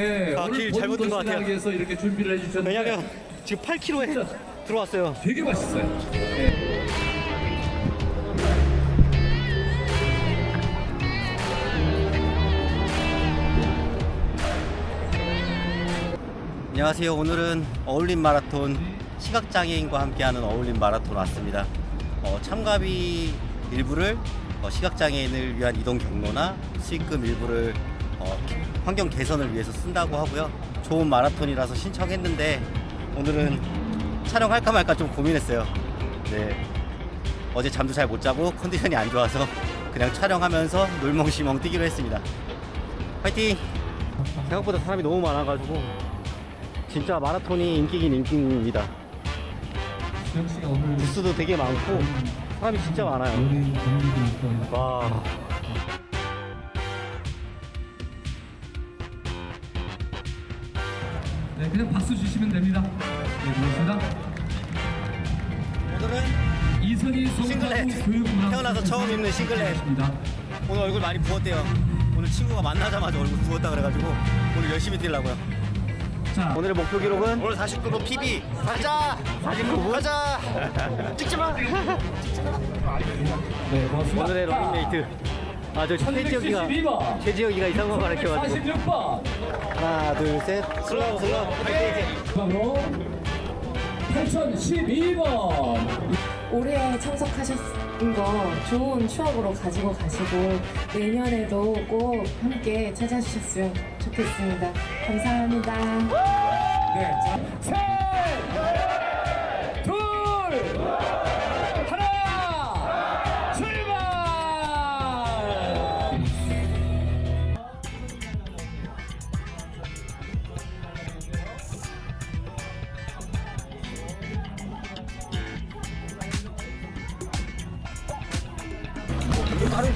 예, 아, 길 잘못 든것 같아요. 본도시락에서 이렇게 준비를 해주셨는데 왜냐면 지금 8km에 들어왔어요. 되게 맛있어요. 예. 안녕하세요. 오늘은 어울림 마라톤 시각장애인과 함께하는 어울림 마라톤 왔습니다. 어, 참가비 일부를 어, 시각장애인을 위한 이동 경로나 수익금 일부를 어, 환경 개선을 위해서 쓴다고 하고요. 좋은 마라톤이라서 신청했는데 오늘은 촬영할까 말까 좀 고민했어요. 네. 어제 잠도 잘 못 자고 컨디션이 안 좋아서 그냥 촬영하면서 놀멍시멍 뛰기로 했습니다. 화이팅! 생각보다 사람이 너무 많아가지고 진짜 마라톤이 인기긴 인기입니다. 부스도 되게 많고 사람이 진짜 많아요. 와. 그냥 박수 주시면 됩니다. 네, 고맙습니다. 오늘은 이선희 싱글렛. 교육문화 태어나서 처음 입는 싱글렛. 입니다. 오늘 얼굴 많이 부었대요. 오늘 친구가 만나자마자 얼굴 부었다 그래가지고 오늘 열심히 뛰려고요. 자, 오늘의 목표 기록은 오늘 49분 PB. 가자. 49분. 가자. 찍지 마. 네, 고맙습니다. 오늘의 러닝메이트. 아, 저 최지혁이가 1172번. 최지혁이가 이상한 거 가르쳐가지고 46번. 하나, 둘, 셋. 슬로우, 슬로우. 화이팅! 번호 8012번. 올해 참석하셨은 거 좋은 추억으로 가지고 가시고 내년에도 꼭 함께 찾아주셨으면 좋겠습니다. 감사합니다. 네, 자, 셋, 다른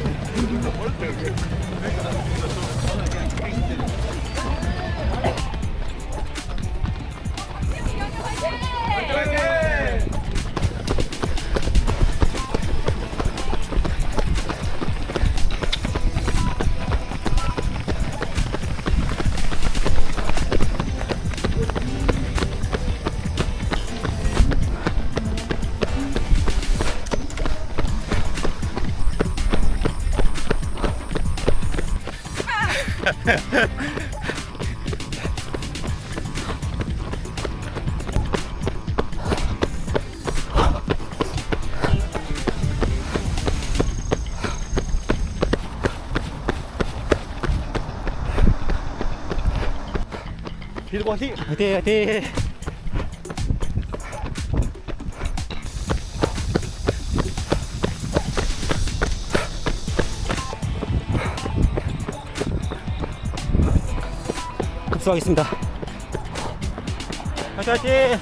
빌고 화이팅! 화이팅! 화이팅! 급수하겠습니다. 화이팅!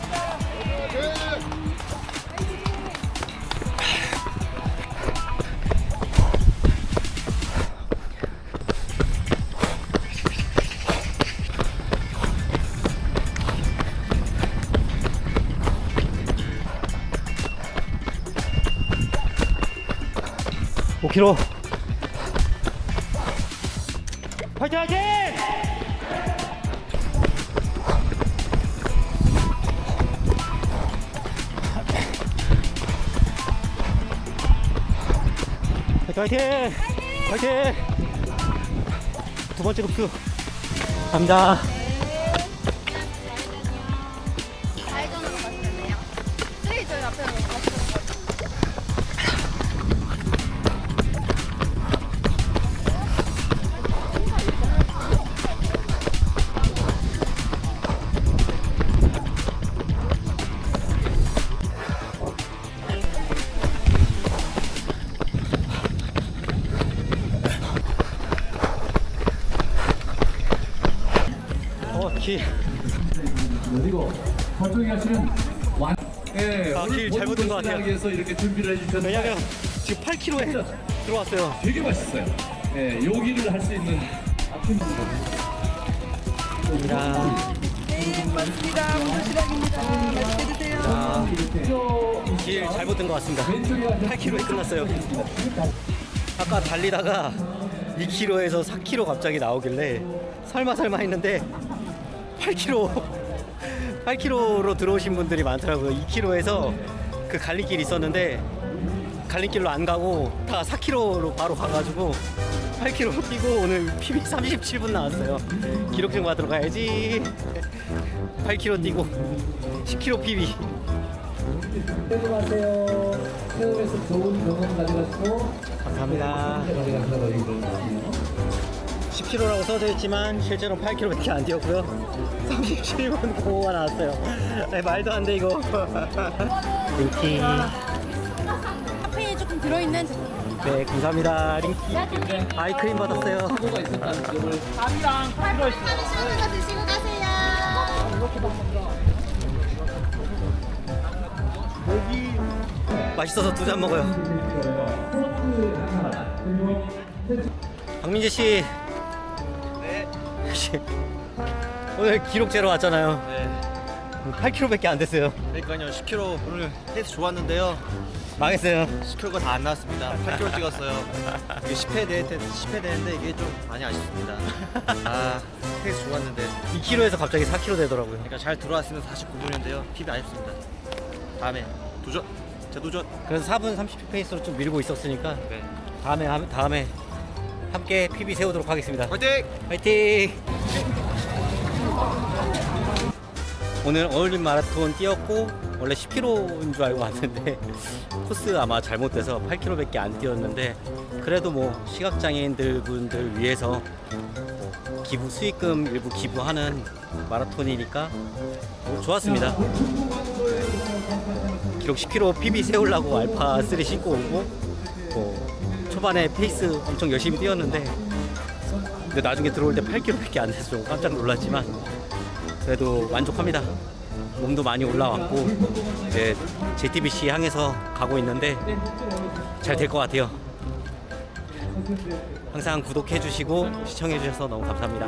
화이팅!5 k 로 화이팅 화이팅! 화이팅 화이팅! 화이팅! 두 번째 급수 갑니다. 어, 기. 그리고 저쪽에 가시는 완. 예, 아, 길 잘못 든것 같아요. 에서 이렇게 준비를 해주셨는데 왜냐면 지금 8km에 들어왔어요. 되게 맛있어요. 예, 요기를 할 수 있는 야. 아, 길 잘못 든것 같습니다. 왼쪽에 가시는 8km에 끝났어요. 아까 달리다가 2kg에서 4kg 갑자기 나오길래 설마 설마 했는데 8km 8km로 들어오신 분들이 많더라고요. 2km에서 그 갈림길 있었는데 갈림길로 안 가고 다 4km로 바로 가가지고 8km 뛰고 오늘 PB 37분 나왔어요. 기록 좀 받으러 가야지. 8km 뛰고 10km PB. 세요에서 좋은 경험 가져가시고 감사합니다. 가져가셔서 10km라고 써져 있지만 실제로 8km밖에 안 뛰었고요. 37분 05가 나왔어요. 아니, 말도 안 돼 이거. 링키. 카페인이 조금 들어있는 네 감사합니다. 링키. 아이크림 받았어요. 하나 드시고 가세요. 맛있어서 두 잔 먹어요. 박민재 씨 네. 오늘 기록 재러 왔잖아요. 네. 8kg밖에 안 됐어요. 그러니까요. 10kg 오늘 페이스 좋았는데요. 망했어요. 10kg가 다 안 나왔습니다. 8kg 찍었어요. 이게 10회 대 10회 되는데 이게 좀 많이 아쉽습니다. 아 페이스 좋았는데 2kg에서 갑자기 4kg 되더라고요. 그러니까 잘 들어왔으면 49분인데요. PB 아쉽습니다. 다음에 도전. 재도전. 그래서 4분 30초 페이스로 좀 밀고 있었으니까 네. 다음에 함- 다음에 함께 PB 세우도록 하겠습니다. 화이팅! 화이팅! 오늘 어울림 마라톤 뛰었고 원래 10km인 줄 알고 왔는데 코스 아마 잘못돼서 8km밖에 안 뛰었는데 그래도 뭐 시각장애인들 분들 위해서 뭐 기부 수익금 일부 기부하는 마라톤이니까 뭐 좋았습니다. 기록 10km PB 세우려고 알파 3 신고 오고 뭐 초반에 페이스 엄청 열심히 뛰었는데 근데 나중에 들어올 때 8kg밖에 안 돼서 좀 깜짝 놀랐지만 그래도 만족합니다. 몸도 많이 올라왔고 이제 JTBC 향해서 가고 있는데 잘 될 것 같아요. 항상 구독해 주시고 시청해 주셔서 너무 감사합니다.